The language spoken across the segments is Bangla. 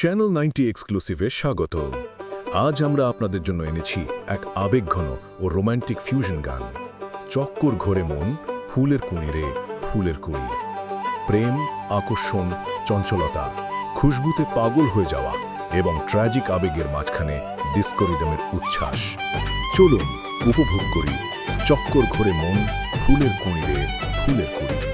চ্যানেল নাইনটি এক্সক্লুসিভে স্বাগত। আজ আমরা আপনাদের জন্য এনেছি এক আবেগঘন ও রোমান্টিক ফিউশন গান। চক্কর ঘোরে মন, ফুলের কুঁড়িরে ফুলের কুড়ি। প্রেম, আকর্ষণ, চঞ্চলতা, খুশবুতে পাগল হয়ে যাওয়া এবং ট্র্যাজিক আবেগের মাঝখানে ডিস্কো রিদমের উচ্ছ্বাস। চলুন, উপভোগ করি চক্কর ঘোরে মন, ফুলের কুঁড়িরে ফুলের কুড়ি।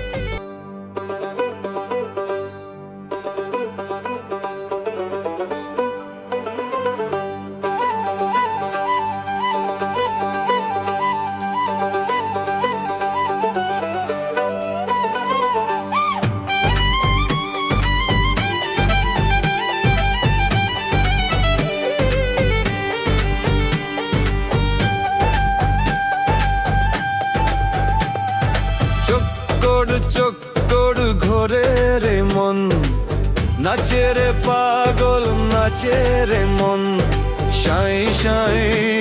ঘোরে রে মন। নাচে রে পাগল নাচে রে মন। সাই সাই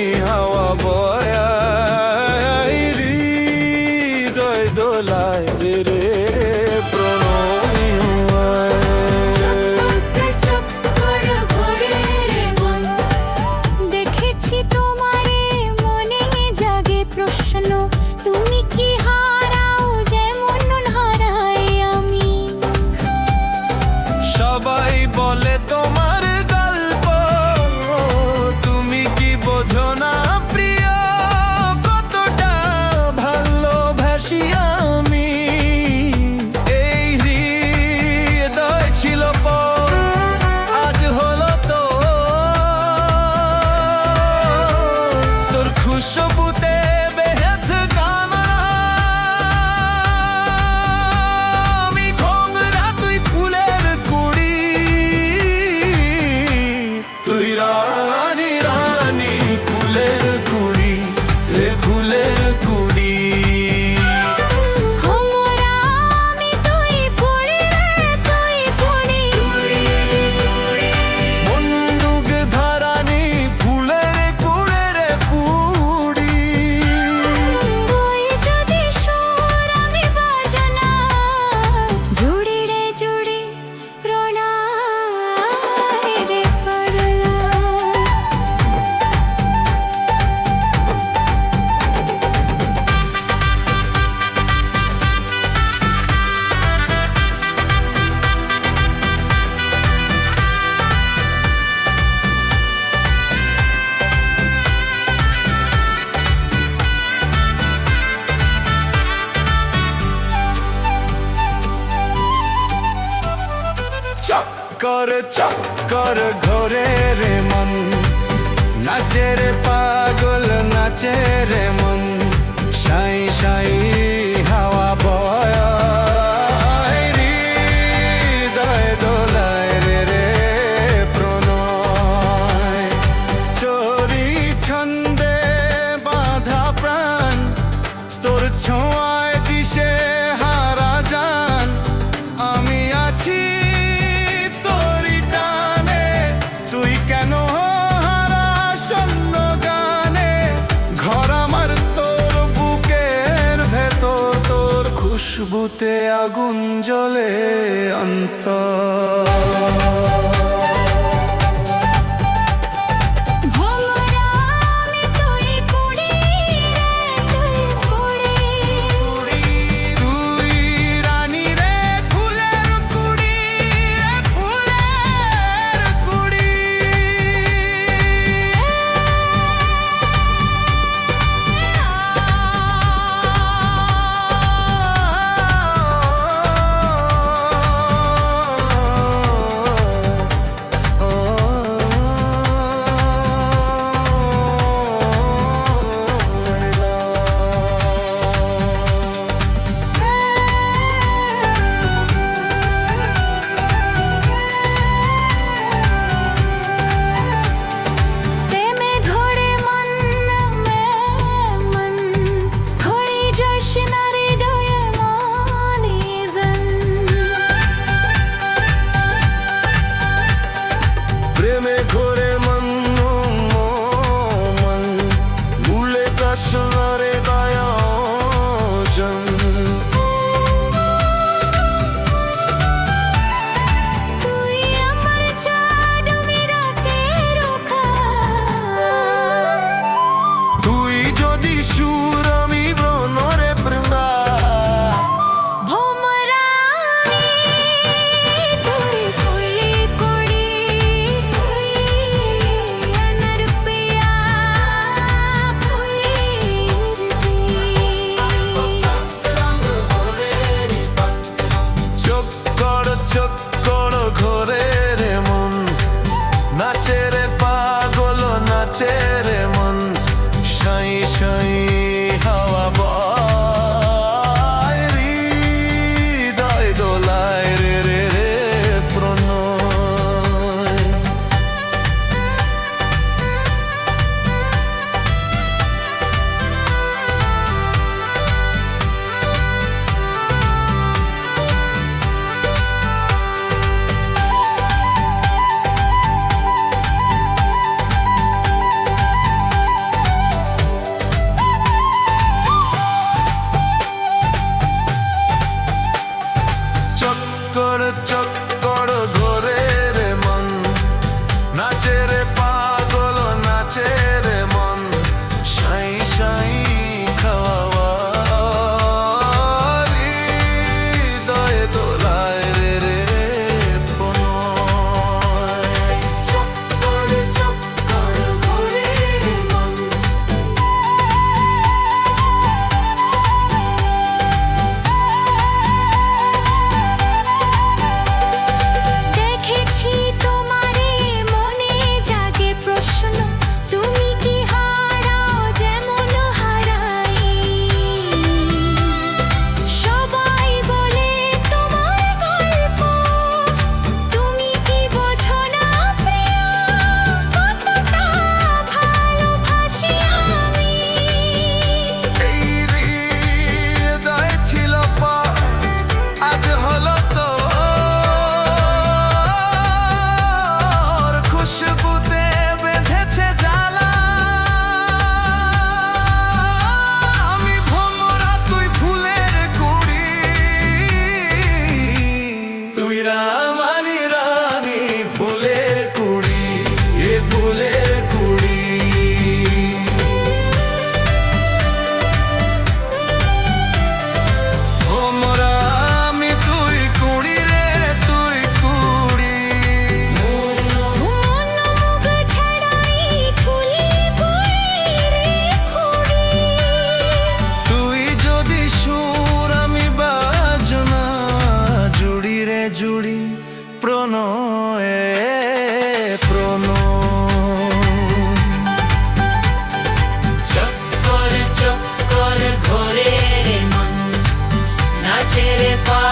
চক্কর চক্কর ঘরে রে মন। নাচে রে পাগল নাচে রে মন। সাই সাই খুশবুতে আগুন জ্বলে অন্তর। черепа.